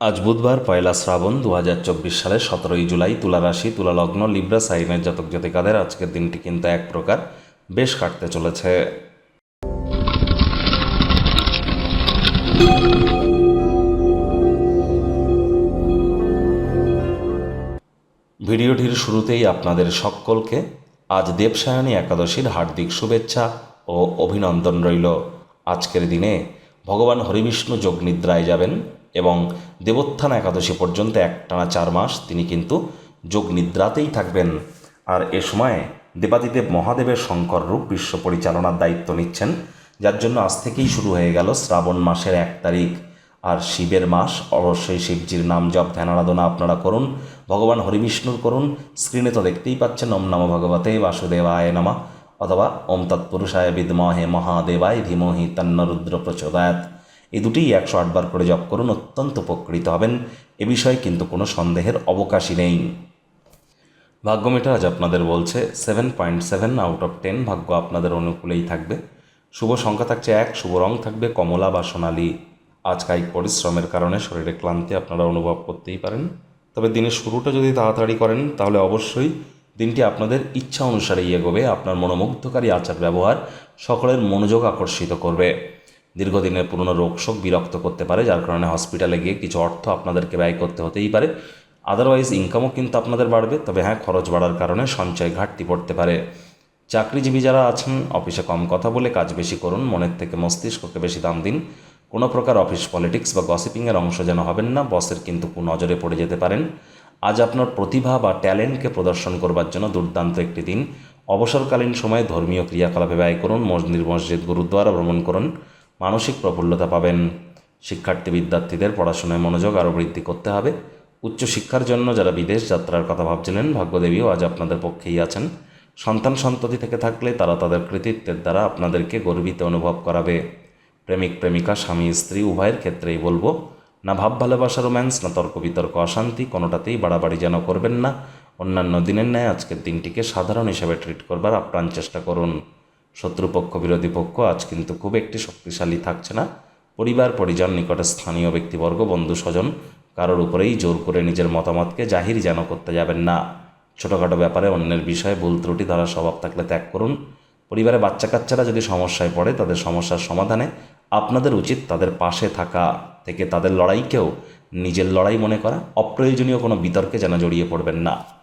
আজ বুধবার, পয়লা শ্রাবণ দু হাজার চব্বিশ সালের সতেরোই জুলাই তুলা রাশি লিব্রা, সাইনের জাতক জাতিকাদের আজকের দিনটি কিন্তু এক প্রকার বেশ কাটতে চলেছে। ভিডিওটির শুরুতেই আপনাদের সকলকে আজ দেবসায়নী একাদশীর হার্দিক শুভেচ্ছা ও অভিনন্দন রইল। আজকের দিনে ভগবান হরিবিষ্ণু যোগ নিদ্রায় যাবেন। এবং দেবোত্থান একাদশী পর্যন্ত একটানা চার মাস তিনি কিন্তু যোগ নিদ্রাতেই থাকবেন। আর এ সময় দেবাদিদেব মহাদেবের শঙ্কর রূপ বিশ্ব পরিচালনার দায়িত্ব নিচ্ছেন, যার জন্য আজ থেকেই শুরু হয়ে গেল শ্রাবণ মাসের এক তারিখ। আর শিবের মাস, অবশ্যই শিবজির নাম জপ, ধ্যান আরাধনা আপনারা করুন, ভগবান হরিবিষ্ণুর করুন, স্ক্রিনে তো দেখতেই পাচ্ছেন, ওম নম ভগবতে বাসুদেবায় নমা। অথবা ওম তৎপুরুষায় বিদ্মহে মহাদেবায় ধীমহি তন্ন রুদ্র প্রচোদয়াত এই দুটিই একশো আটবার করে জপ করুন, অত্যন্ত উপকৃত হবেন। এ বিষয়ে কিন্তু কোনো সন্দেহের অবকাশই নেই। ভাগ্যমিটার আজ আপনাদের বলছে seven point seven out of ten ভাগ্য আপনাদের অনুকূলেই থাকবে। শুভ সংখ্যা থাকছে এক, শুভ রং থাকবে কমলা বা সোনালি। আজ কায়িক পরিশ্রমের কারণে শরীরে ক্লান্তি আপনারা অনুভব করতেই পারেন। তবে দিনের শুরুটা যদি তাড়াতাড়ি করেন, তাহলে অবশ্যই দিনটি আপনাদের ইচ্ছা অনুসারেই এগোবে, আপনার মনোমুগ্ধকারী আচার ব্যবহার সকলের মনোযোগ আকর্ষিত করবে। দীর্ঘদিনের পুরনো রোগ শোক বিরক্ত করতে পারে, যার কারণে হসপিটালে গিয়ে কিছু অর্থ আপনাদেরকে ব্যয় করতে হতেই পারে। আদারওয়াইজ ইনকামও কিন্তু আপনাদের বাড়বে, তবে হ্যাঁ খরচ বাড়ার কারণে সঞ্চয় ঘাটতি পড়তে পারে। চাকরিজীবী যারা আছেন অফিসে কম কথা বলে কাজ বেশি করুন, মনের থেকে মস্তিষ্ককে বেশি দাম দিন। কোনো প্রকার অফিস পলিটিক্স বা গসিপিংয়ের অংশ যেন হবেন না বসের কিন্তু নজরে পড়ে যেতে পারেন। আজ আপনার প্রতিভা বা ট্যালেন্টকে প্রদর্শন করবার জন্য দুর্দান্ত একটি দিন। অবসরকালীন সময়ে ধর্মীয় ক্রিয়াকলাপে ব্যয় করুন, মসজিদ মসজিদ, গুরুদ্বারা ভ্রমণ করুন। মানসিক প্রফুল্লতা পাবেন। শিক্ষার্থী বিদ্যার্থীদের পড়াশোনায় মনোযোগ আরও বৃদ্ধি করতে হবে। উচ্চশিক্ষার জন্য যারা বিদেশ যাত্রার কথা ভাবছিলেন, ভাগ্যদেবীও আজ আপনাদের পক্ষেই আছেন। সন্তান সন্ততি থেকে থাকলে তারা তাদের কৃতিত্বের দ্বারা আপনাদেরকে গর্বিত অনুভব করাবে। প্রেমিক, প্রেমিকা, স্বামী, স্ত্রী, উভয়ের ক্ষেত্রেই বলব, না ভাব ভালোবাসা রোম্যান্স, না তর্ক বিতর্ক অশান্তি, কোনোটাতেই বাড়াবাড়ি যেন করবেন না। অন্যান্য দিনের ন্যায় আজকের দিনটিকে সাধারণ হিসেবে ট্রিট করবার আপ্রাণ চেষ্টা করুন। শত্রুপক্ষ, বিরোধী পক্ষ আজ কিন্তু খুব একটি শক্তিশালী থাকছে না। পরিবার, পরিজন, নিকটে স্থানীয় ব্যক্তিবর্গ, বন্ধু স্বজন, কারোর উপরেই জোর করে নিজের মতামতকে জাহির যেন করতে যাবেন না। ছোটোখাটো ব্যাপারে অন্যের বিষয়ে ভুল ত্রুটি ধরার স্বভাব থাকলে ত্যাগ করুন। পরিবারে বাচ্চা কাচ্চারা যদি সমস্যায় পড়ে, তাদের সমস্যার সমাধানে আপনাদের উচিত তাদের পাশে থাকা থেকে তাদের লড়াইকেও নিজের লড়াই মনে করা। অপ্রয়োজনীয় কোনো বিতর্কে যেন জড়িয়ে পড়বেন না।